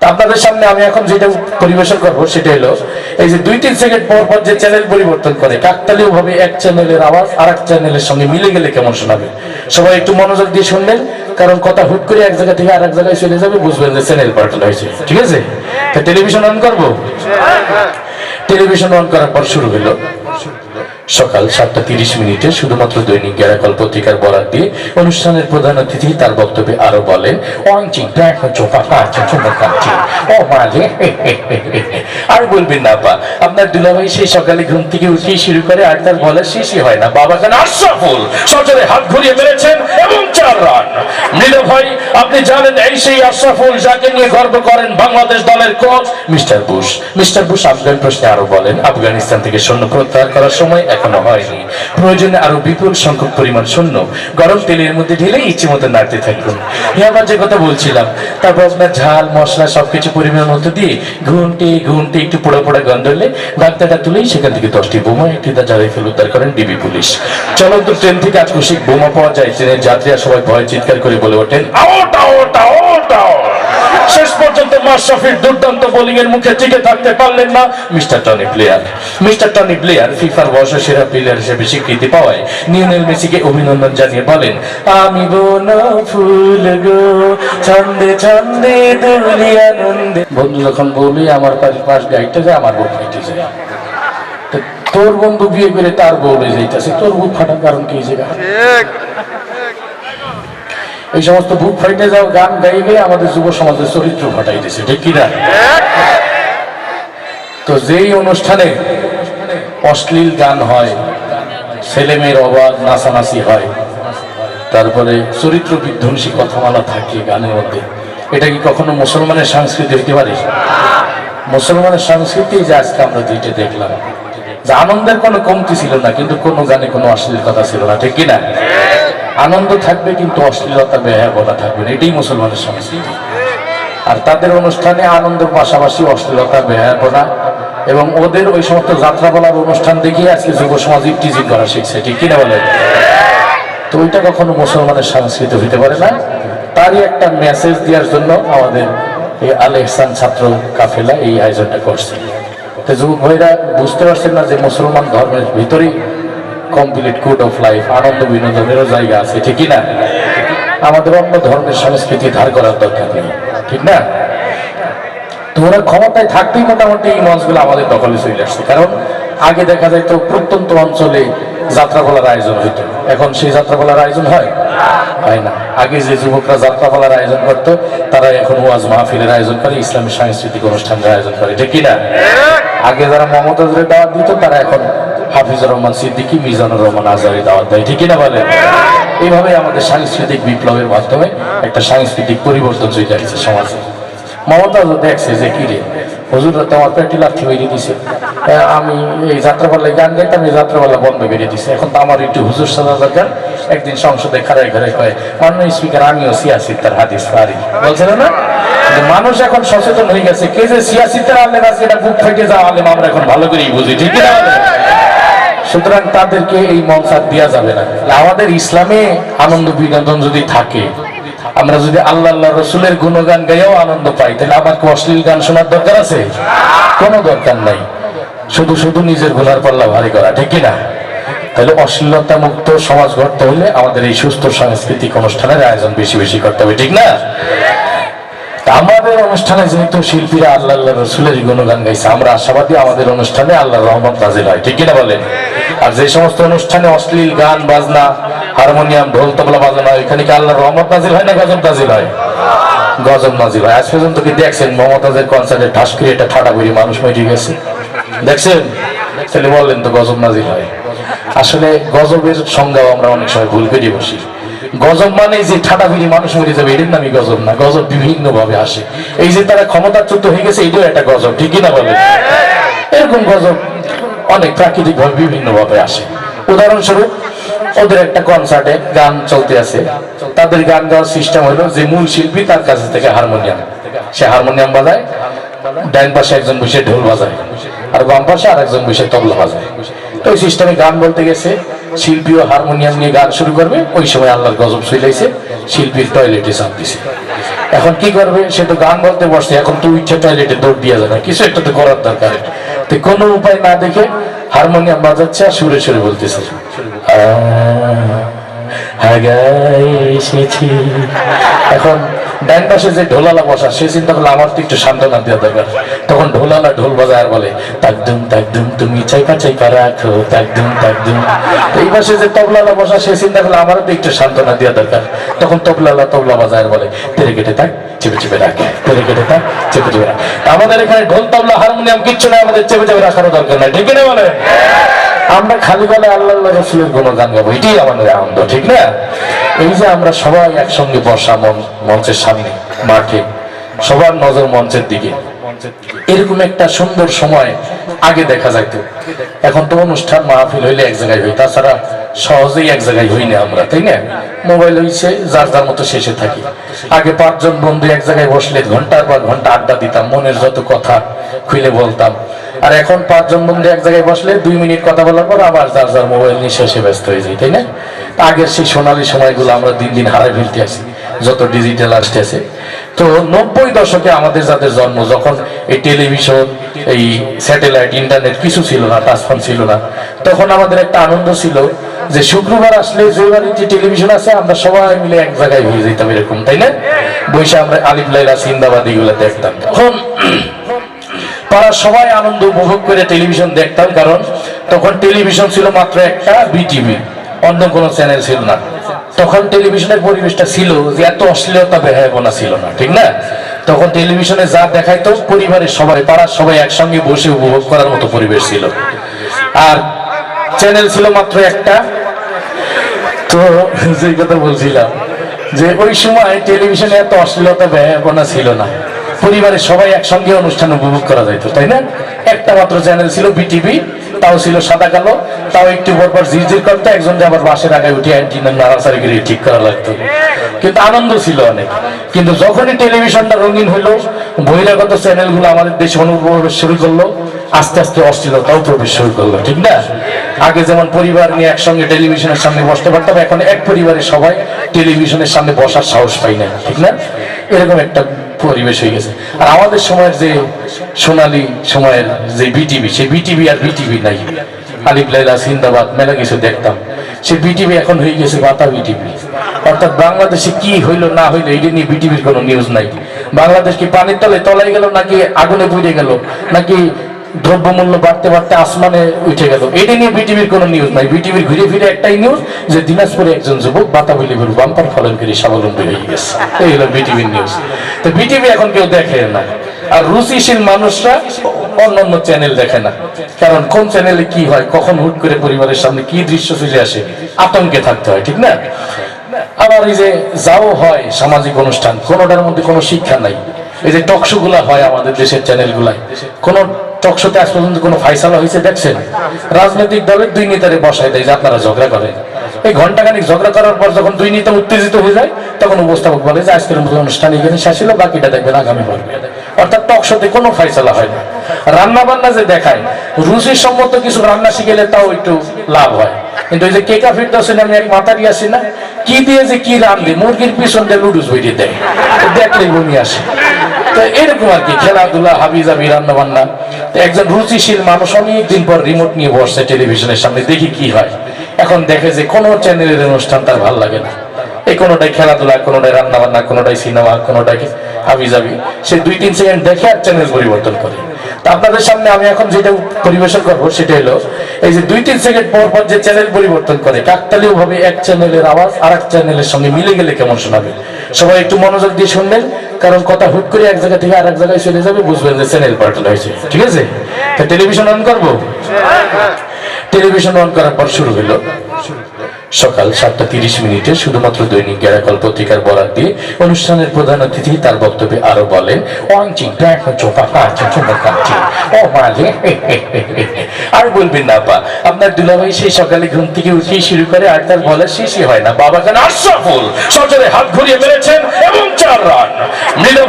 আপনাদের সামনে আমি এখন যেটা পরিবেশন করব সেটা হলো এই যে দুই তিন সেকেন্ড পর পর যে চ্যানেল পরিবর্তন করে কাকতালীয় ভাবে এক চ্যানেলের আওয়াজ আর এক চ্যানেলের সঙ্গে মিলে গেলে কেমন শোনাবে? সবাই একটু মনোযোগ দিয়ে শুনবেন কারণ কথা হুট করে এক জায়গা থেকে আর এক জায়গায় চলে যাবে বুঝবেন যে চ্যানেল পাল্টানো হয়েছে। ঠিক আছে? টেলিভিশন অন করব? টেলিভিশন অন করার পর শুরু হলো। সকাল সাতটা তিরিশ মিনিটে শুধুমাত্র দৈনিক গ্যারাকল পত্রিকার বরাদ দিয়ে অনুষ্ঠানের প্রধান অতিথি তার বক্তব্যে আরও বলেন "ওয়াংচিং দেখো চোপা পাচ্ছে চুমো কাটছে ও মাঝে আর বলবেন না পা আপনার দুলাভাই সেই সকালে ঘুম থেকে উঠেই শুরু করে আর তার বলার শেষই হয় না। বাবা কেন আশরাফুল, সজরে হাত ঘুরিয়ে মেরেছেন এবং চার রান। মৃদ ভাই, আপনি জানেন এই সেই আশরাফুল যাকে নিয়ে গর্ব করেন বাংলাদেশ দলের coach mister Bush. Mister Bush Afghan প্রশ্নে আরও বলেন, আফগানিস্তান থেকে সৈন্য প্রত্যাহার করার সময় এখনও হয়নি। প্রয়োজনে আরও বিপুল সংখ্যক পরিমাণ সৈন্য গরম তেলের মধ্যে ঢেলে ইচ্ছে মতো নাড়তে থাকুন। আবার যে কথা বলছিলাম তারপর আপনার ঝাল, মশলা সবকিছু পরিমাণ মধ্যে দিয়ে ঘুমটে ঘুমটে একটু পোড়া পোড়া গন্ধ হলে ডাক্তারটা তুলেই সেখান থেকে দশটি বোমা, একটি তা জ্বালিয়ে ফেলে উদ্ধার করেন ডিবি পুলিশ। চলন্ত ট্রেন থেকে আকস্মিক বোমা পাওয়া যায়, ট্রেনের যাত্রীরা সবাই ভয় চিৎকার করে বলে ওঠেন আউট মাশরাফির দুর্দান্ত বোলিং এর মুখে টিকে থাকতে পারলেন না। Mister Tony player, mister Tony player, ফিফার বর্ষ সেরা প্লেয়ার হিসেবে স্বীকৃতি পাওয়ায় নিউনেল মেসিকে অভিনন্দন জানিয়ে বলেন, আমি বন ফুল গো, ছন্দে ছন্দে আনন্দে। বন্ধু যখন বলি, আমার পাশ পাশ গাইতে যায় আমার বুক ফাইটে যায় তোর বন্ধু বিয়ে করে তার বউলে যাইতেছে। তোর বুক ফাটার কারণ কি জায়গা এই সমস্ত বুক ফাইটে যাও, গান গাইবে আমাদের যুব সমাজের চরিত্র ফাটাই দিছে, ঠিক কিনা তো যেই অনুষ্ঠানে অশ্লীল গান হয় ছেলে মেয়ের অবাধ নাচানাচি হয়, তারপরে চরিত্র বিধ্বংসী কথামালা থাকে গানের মধ্যে, এটা কি কখনো মুসলমানের সংস্কৃতি হইতে পারে? মুসলমানের সংস্কৃতি যে আজকে আমরা দুইটা দেখলাম, যে আনন্দের কোনো কমতি ছিল না, কিন্তু কোনো গানে কোনো অশ্লীল কথা ছিল না, ঠিক কিনা আনন্দ থাকবে কিন্তু অশ্লীলতা ব্যয় বলা থাকবে না। এটাই মুসলমানের সংস্কৃতি আর তাদের অনুষ্ঠানে আনন্দের পাশাপাশি অশ্লীলতা ব্যয় বলা এবং ওদের ওই সমস্ত যাত্রা বলার অনুষ্ঠান দেখিয়ে আজকে যুব সমাজ টিজিং করা শিখছে। ঠিক কিনা বলে? তো ওইটা কখনো মুসলমানের সংস্কৃতি হইতে পারে না। তারই একটা মেসেজ দেওয়ার জন্য আমাদের এই আল ছাত্র কাফেলা এই আয়োজনটা করছে। তো যুবক ভাইরা, বুঝতে পারছেন না যে মুসলমান ধর্মের ভিতরেই কমপ্লিট কোড অফ লাইফ আনন্দ, বিনোদনেরও জায়গা আছে ঠিকই না আমাদের অন্য ধর্মের সংস্কৃতি ধার করার দরকার নেই, ঠিক না? তো ওরা ক্ষমতায় থাকতেই মোটামুটি এই মঞ্চগুলো আমাদের দখলে চলে আসছে, কারণ আগে দেখা যায় তো প্রত্যন্ত অঞ্চলে যাত্রাপালার আয়োজন হইতো। এখন সেই যাত্রাপালার আয়োজন হয়? হয় না। আগে যে যুবকরা যাত্রাপালার আয়োজন করতো, তারা এখন ওয়াজ মাহফিলের আয়োজন করে, ইসলামী সাংস্কৃতিক অনুষ্ঠানের আয়োজন করে, ঠিক কিনা? আগে যারা মমতাজের দাওয়াত দিত, তারা এখন হাফিজুর রহমান সিদ্দিকী, মিজানুর রহমান আজারি দাওয়াত দেয়, ঠিক কিনা বলেন? এইভাবে আমাদের সাংস্কৃতিক বিপ্লবের মাধ্যমে একটা সাংস্কৃতিক পরিবর্তন চলে আসছে সমাজে। মমতা দেখছে যে কি রে? হুজুররা তো আমার পেটি লাথি বেরিয়ে দিছে। আমি এই যাত্রাপাল্লায় গান গাইতাম, এই যাত্রাপাল্লা বন্ধ বেরিয়ে দিছে। এখন তো আমার একটু হুজুর সাজা দরকার। একদিন সংসদে খারাই ঘরে কয়, মাননীয় স্পিকার, আমিও সিয়াসি তার হাদিস পারি। বলছিল না মানুষ এখন সচেতন হয়ে গেছে। কে যে সিয়াসি তার আলেম আছে এটা বুক ফেটে যাওয়া আলেম, আমরা এখন ভালো করেই বুঝি, ঠিক না সুতরাং তাদেরকে এই মঞ্চার দেওয়া যাবে না। আমাদের ইসলামে আনন্দ বিনোদন যদি থাকে, আমরা যদি আল্লাহ আল্লাহ রসুলের গুণগান গাইও আনন্দ পাই, তাহলে আমার কি অশ্লীল গান শোনার দরকার আছে? কোনো দরকার নাই। শুধু শুধু নিজের গুনার পাল্লা ভারী করা, ঠিক না তাহলে অশ্লীলতা মুক্ত সমাজ গড়তে হলে আমাদের এই সুস্থ সাংস্কৃতিক অনুষ্ঠানের আয়োজন বেশি বেশি করতে হবে, ঠিক না? আমাদের অনুষ্ঠানে যেহেতু শিল্পীরা আল্লাহ আল্লাহ রসুলের গুণগান গাইছে, আমরা আশাবাদী আমাদের অনুষ্ঠানে আল্লাহ রহমত নাজিল হয়, ঠিক কিনা বলেন? আর যে সমস্ত অনুষ্ঠানে অশ্লীল গান, বাজনা, হারমোনিয়াম, ঢোল, তবলা, বাজানো এখানে কি আল্লাহ রহমত নাজিল হয় না গজব নাজিল হয়? গজব নাজিল হয়। আজ পর্যন্ত কি দেখছেন মমতাজের কনসার্টে ঠাস করে এটা ঠাটা করি মানুষ মেরে গেছে? দেখছেন? তাহলে বললেন তো গজব নাজিল হয়। আসলে গজবের সংজ্ঞাও আমরা অনেক সময় ভুল করে বসি। গজব মানে যে ঠাটা ফিরি মানুষ মরে যাবে এটার নামই গজব না, গজব বিভিন্ন ভাবে আসে। এই যে তারা ক্ষমতাচ্যুত হয়ে গেছে, এটাও একটা গজব ঠিকই না বলে এরকম গজব অনেক প্রাকৃতিক ভাবে বিভিন্ন ভাবে আসে। উদাহরণস্বরূপ, ওদের একটা কনসার্টে গান চলতে আছে। তাদের গান গাওয়ার সিস্টেম হলো যে মূল শিল্পী তার কাছে থেকে হারমোনিয়াম সে হারমোনিয়াম বাজায় ডান পাশে একজন বসে ঢোল বাজায় আর বাম পাশে আর একজন বসে তবলা বাজায়। তো ওই সিস্টেমে গান বলতে গেছে, শিল্পীও হারমোনিয়াম নিয়ে গান শুরু করবে, ওই সময় আল্লাহর গজব শুইলাইছে শিল্পীর টয়লেটে চাপ দিছে। এখন কি করবে? সে তো গান বলতে বসছে, এখন তুই ইচ্ছে টয়লেটে দৌড় দিয়ে যাবে, কিছু একটা তো করার দরকার। তো কোনো উপায় না দেখে হারমোনিয়াম বাজাচ্ছে আর সুরে সুরে বলতেছে। এখন ডান পাশে যে ঢোলালা বসা, সে চিন্তা করল আমার তো একটু সান্ত্বনা দেওয়া দরকার। তখন ঢোলালা ঢোল বাজায় আর বলে তাকদুম তাকদুম তুমি চাইপা চাইপা রাখো তাকদুম তাকদুম এই পাশে যে তবলালা বসা, সে চিন্তা করল আমারও তো একটু সান্ত্বনা দেওয়া দরকার। তখন তবলালা তবলা বাজায় আর বলে, তেরে কেটে থাক চেপে চেপে রাখে। তেরে কেটে তা চেপে চেপে রাখ। আমাদের এখানে ঢোল তবলা হারমোনিয়াম, কিচ্ছু না আমাদের চেপে চেপে রাখারও দরকার নাই। ঠিক না বলে আমরা খালি গলে আল্লাহ রসুলের কোনো গান গাবো, এটাই আমাদের আনন্দ, ঠিক না? এই যে আমরা সবাই একসঙ্গে বসা মঞ্চের সামনে, মাঠে, সবার নজর মঞ্চের দিকে। এরকম একটা সুন্দর সময় আগে দেখা যাইতো। এখন তো অনুষ্ঠান মাহফিল হইলে এক জায়গায় হই, তাছাড়া সহজেই এক জায়গায় হই না আমরা, তাই না? মোবাইল হইছে, যার যার মতো শেষে থাকি। আগে পাঁচজন বন্ধু এক জায়গায় বসলে ঘণ্টার পর ঘণ্টা আড্ডা দিতাম, মনের যত কথা খুলে বলতাম। আর এখন পাঁচজন বন্ধু এক জায়গায় বসলে দুই মিনিট কথা বলার পর আবার যার যার মোবাইল নিয়ে শেষে ব্যস্ত হয়ে যায়, তাই না? আগের সেই সোনালী সময়গুলো আমরা দিন দিন হারাই ফেলতে আছি যত ডিজিটাল আসতেছে। তো নব্বই দশকে আমাদের যাদের জন্ম, যখন এই টেলিভিশন, এই স্যাটেলাইট, ইন্টারনেট কিছু ছিল না টাচফোন ছিল না, তখন আমাদের একটা আনন্দ ছিল যে শুক্রবার আসলে যে বাড়িতে টেলিভিশন আছে, আমরা সবাই মিলে এক জায়গায় হয়ে যেতাম এরকম, তাই না? বৈশা আমরা আলিফ, লাইলা, সিন্দাবাদ এগুলো দেখতাম। তখন পাড়ার সবাই আনন্দ উপভোগ করে টেলিভিশন দেখতাম, কারণ তখন টেলিভিশন ছিল মাত্র একটা বিটিভি অন্য কোনো চ্যানেল ছিল না। তখন টেলিভিশনের পরিবেশটা ছিল যে এত অশ্লীলতা বেহায়াপনা ছিল না, ঠিক না? তখন টেলিভিশনে যা দেখাইতো পরিবারের সবাই, পাড়ার সবাই একসঙ্গে বসে উপভোগ করার মতো পরিবেশ ছিল। আর চ্যানেল ছিল মাত্র একটা। তো যেই কথা বলছিলাম, যে ওই সময় টেলিভিশনে এত অশ্লীলতা ব্যয়াপনা ছিল না। পরিবারের সবাই একসঙ্গে অনুষ্ঠান উপভোগ করা যাইতো, তাই না? একটা মাত্র চ্যানেল ছিল বিটিভি তাও ছিল সাদা কালো, তাও একটু পর পর ঝিরঝির করতে, একজন যে আবার বাসের আগে উঠে অ্যান্টিনার নাড়াচাড়ি করে ঠিক করা লাগতো। কিন্তু আনন্দ ছিল অনেক। কিন্তু যখনই টেলিভিশনটা রঙিন হইল, বহিরাগত চ্যানেলগুলো আমাদের দেশে অনুপ্রবেশ শুরু করল, আস্তে আস্তে অস্থিরতাও প্রবেশ শুরু করল, ঠিক না? আগে যেমন পরিবার নিয়ে একসঙ্গে টেলিভিশনের সামনে বসতে পারতাম, এখন এক পরিবারের সবাই টেলিভিশনের সামনে বসার সাহস পাই না, ঠিক না? এরকম একটা পরিবেশ হয়ে গেছে। আর আমাদের সময়ের যে সোনালী সময়ের যে বিটিভি সেই বিটিভি আর বিটিভি নাই। আলিফ, লাইলা সিন্দাবাদ মেলা কিছু দেখতাম। সে বিটিভি এখন হয়ে গেছে বাতা বিটিভি অর্থাৎ বাংলাদেশে কি হইল, না হইল, এটা নিয়ে বিটিভির কোনো নিউজ নাই। বাংলাদেশ কি পানির তলে তলাই গেল, নাকি আগুনে পুড়ে গেল, নাকি দ্রব্যমূল্য বাড়তে বাড়তে আসমানে উঠে গেল। এটা নিয়ে বিটিভির কোনো নিউজ নাই। বিটিভির ঘুরে ফিরে একটাই নিউজ যে দিনাজপুরে একজন যুবক বাতাবলি গরু বাম্পার ফলন করে স্বাবলম্বী হয়ে গেছে। এই হলো বিটিভির নিউজ তো বিটিভি এখন কেউ দেখে না। আর রুচিশীল মানুষরা অন্যান্য চ্যানেল দেখে না। কারণ কোন চ্যানেলে কি হয়, কখন হুট করে পরিবারের সামনে কি দৃশ্য চলে আসে, আতঙ্কে থাকতে হয়, ঠিক না? আবার এই যে যাও হয় সামাজিক অনুষ্ঠান, কোনোটার মধ্যে কোনো শিক্ষা নাই। এই যে টকশো গুলা হয় আমাদের দেশের চ্যানেল গুলায়, কোন টকশোতে আজ পর্যন্ত কোনো ফাইসালা হয়েছে, দেখছেন? রাজনৈতিক দলের দুই নেতারে বসায় দেয় যে আপনারা ঝগড়া করেন এই ঘন্টাখানিক ঝগড়া করার পর যখন দুই নেতা উত্তেজিত হয়ে যায়, তখন উপস্থাপক বলে যে আজকের মতো অনুষ্ঠান এখানে শেষ হলো বাকিটা দেখবেন আগামী পর্বে অর্থাৎ টকশোতে কোনো ফাইসালা হয় না। রান্না বান্না যে দেখায়, রুচির সম্মত কিছু রান্না শিখেলে তাও একটু লাভ হয়। কিন্তু ওই যে কেকা ফিরদৌসেন আমি এক মাতারি আসি না, কি দিয়ে যে কি রান্ধে মুরগির পিছন দিয়ে লুডুস বইটি দেয়। দেখলেই বমি আসে। তো এরকম আর কি, খেলাধুলা বান্না একজন রুচিশীল মানুষ অনেক দিন পর রিমোট নিয়ে বসছে টেলিভিশনের সামনে, দেখি কি হয়। এখন দেখে যে কোনো চ্যানেলের অনুষ্ঠান তার ভালো লাগে না। এই কোনোটাই খেলাধুলা, কোনোটাই কোনোটাই সিনেমা কোনোটাই হাবি যাবি সে দুই তিন সেকেন্ড দেখে আর চ্যানেল পরিবর্তন করে। আপনাদের সামনে আমি এখন যেটা পরিবেশন করব সেটা হলো, এই যে দুই তিন সেকেন্ড পর পর যে চ্যানেল পরিবর্তন করে কাকতালীয় ভাবে এক চ্যানেলের আওয়াজ আর এক চ্যানেলের সঙ্গে মিলে গেলে কেমন শোনাবে? সবাই একটু মনোযোগ দিয়ে শুনবেন। কারণ কথা হুট করে এক জায়গা থেকে আর এক জায়গায় চলে যাবে, বুঝবেন যে চ্যানেল পাল্টানো হয়েছে। ঠিক আছে? টেলিভিশন অন করব? টেলিভিশন অন করার পর শুরু হলো। সকাল সাতটা তিরিশ মিনিটে শুধুমাত্র দৈনিক গ্যারাকল পত্রিকার বরাদ দিয়ে অনুষ্ঠানের প্রধান অতিথি তার বক্তব্যে আরও বলেন আর বলবেন না পা আপনার দুলাভাই সেই সকালে ঘুম থেকে উঠেই শুরু করে আর তার বলা শেষই হয় না। বাবা কেন আশরাফুল, সজরে হাত ঘুরিয়ে মেরেছেন এবং চার রান।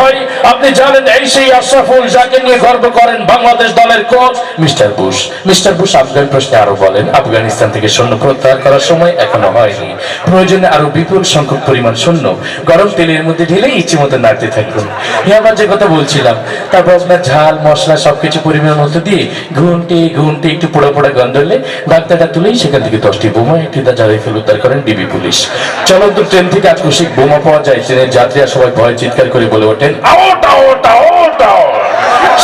ভাই, আপনি জানেন এই সেই আশরাফুল যাকে নিয়ে গর্ব করেন বাংলাদেশ দলের coach mister Bush. Mister Bush Afghan প্রশ্নে আরও বলেন, আফগানিস্তান থেকে সৈন্য প্রত্যাহার করার সময় এখনও হয়নি। প্রয়োজনে আরও বিপুল সংখ্যক পরিমাণ শূন্য গরম তেলের মধ্যে ঢেলে ইচ্ছে মতো নাড়তে থাকুন। এ আবার যে কথা বলছিলাম তারপর আপনার ঝাল, মশলা সবকিছু পরিমাণ মতো দিয়ে ঘুমটে ঘুমটে একটু পোড়া পোড়া গন্ধ হলে ডাক্তারটা তুলেই সেখান থেকে দশটি বোমা, একটি জ্বালিয়ে ফেলে উদ্ধার করেন ডিবি পুলিশ। চলন্ত ট্রেন থেকে আকস্মিক বোমা পাওয়া যায়, ট্রেনের যাত্রীরা সবাই ভয় চিৎকার করে বলে ওঠেন আউট আউট আউট আউট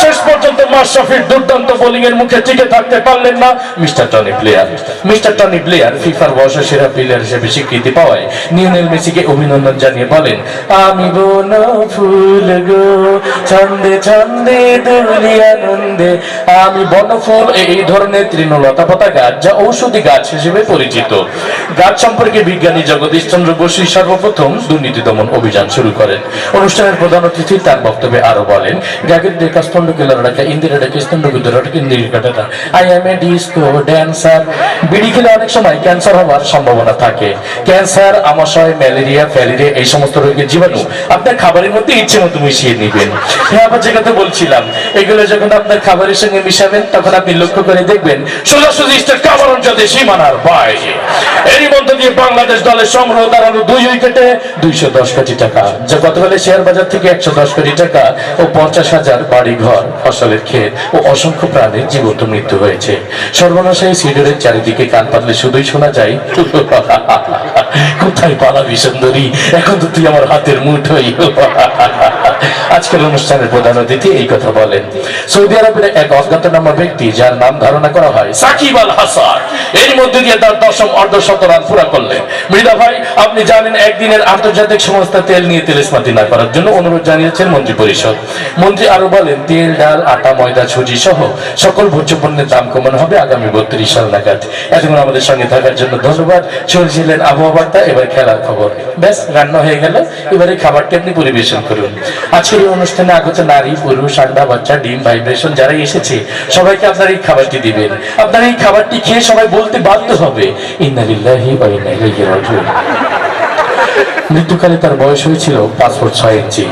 শেষ পর্যন্ত মাশরাফির দুর্দান্ত বোলিং এর মুখে টিকে থাকতে পারলেন না। Mister Tony player, mister Tony player, ফিফার বর্ষ সেরা প্লেয়ার হিসেবে স্বীকৃতি পাওয়ায় নিউনেল মেসিকে অভিনন্দন জানিয়ে বলেন, আমি বন ফুল গো ছন্দে ছন্দে দুলি আনন্দে আমি বনফুল, এই ধরনের তৃণলতা পাতা গাছ যা ঔষধি গাছ হিসেবে পরিচিত। গাছ সম্পর্কে বিজ্ঞানী জগদীশ চন্দ্র বসু সর্বপ্রথম দুর্নীতি দমন অভিযান শুরু করেন। অনুষ্ঠানের প্রধান অতিথি তার বক্তব্যে আরও বলেন গাগের ডেকা স্তন্ড কেলার ডাকা ইন্দিরা ডেকে স্তন্ড গুজরাটকে ইন্দির কাটাটা। I am a disco dancer বিড়ি খেলে অনেক সময় ক্যান্সার হওয়ার সম্ভাবনা থাকে। ক্যান্সার, আমাশয়, ম্যালেরিয়া, ফ্যালেরিয়া, এই সমস্ত রোগের জীবাণু, আপনার খাবারের মধ্যে ইচ্ছে মতো মিশিয়ে নিবেন। আবার যে কথা বলছিলাম, এগুলো যখন আপনার খাবারের সঙ্গে মিশাবেন, তখন আপনি লক্ষ্য করে দেখবেন সীমানার বাইরে। এরই দিয়ে বাংলাদেশ দলের সংগ্রহ দাঁড়ানো দুই উইকেটে দুইশো দশ কোটি টাকা। যা গতকালে শেয়ার বাজার থেকে একশো দশ কোটি টাকা ও পঞ্চাশ হাজার বাড়ি ঘর ফসলের ক্ষেত ও অসংখ্য প্রাণীর জীবন্ত মৃত্যু হয়েছে। সর্বনাশায়ী সিডরের চারিদিকে কান পাতলে শুধুই শোনা যায়, কোথায় পালাবি সুন্দরী? এখন তো তুই আমার হাতের মুঠোই। আজকের অনুষ্ঠানের প্রধান অতিথি এই কথা বলেন। সৌদি আরবের এক অজ্ঞাতনামা ব্যক্তি, যার নাম ধারণা করা হয় সাকিব আল হাসান। এর মধ্যে দিয়ে তার দশম অর্ধশত রান পুরা করলেন। মৃদা ভাই, আপনি জানেন, একদিনের আন্তর্জাতিক সংস্থা তেল নিয়ে তেলেসমাতি না করার জন্য অনুরোধ জানিয়েছেন মন্ত্রী পরিষদ। মন্ত্রী আরও বলেন, তেল, ডাল, আটা, ময়দা, সুজি সহ সকল ভোজ্য পণ্যের দাম কমানো হবে আগামী বত্রিশ সাল নাগাদ। এতক্ষণ আমাদের সঙ্গে থাকার জন্য ধন্যবাদ। চলছিলেন আবহাওয়া বার্তা এবার খেলার খবর। ব্যাস, রান্না হয়ে গেল। এবারে খাবারটি আপনি পরিবেশন করুন। আজকের এই অনুষ্ঠানে আগত নারী, পুরুষ আন্ডা বাচ্চা, ডিম ভাইব্রেশন যারা এসেছে, সবাইকে আপনার এই খাবারটি দিবেন। আপনার এই খাবারটি খেয়ে সবাই বলতে বাধ্য হবে মৃত্যুকালে তার বয়স হয়েছিল পাঁচ ফুট ছয় ইঞ্চি।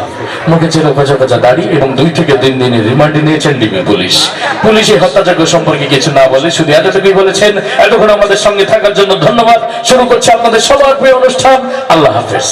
মুখে ছিল খোঁজা খোঁজা দাড়ি এবং দুই থেকে তিন দিনের রিমান্ডে নিয়েছেন ডিবি পুলিশ। পুলিশ এই হত্যাযজ্ঞ সম্পর্কে কিছু না বলে শুধু এতটুকুই বলেছেন, এতক্ষণ আমাদের সঙ্গে থাকার জন্য ধন্যবাদ। শুরু করছে আপনাদের সবার প্রিয় অনুষ্ঠান। আল্লাহ হাফেজ।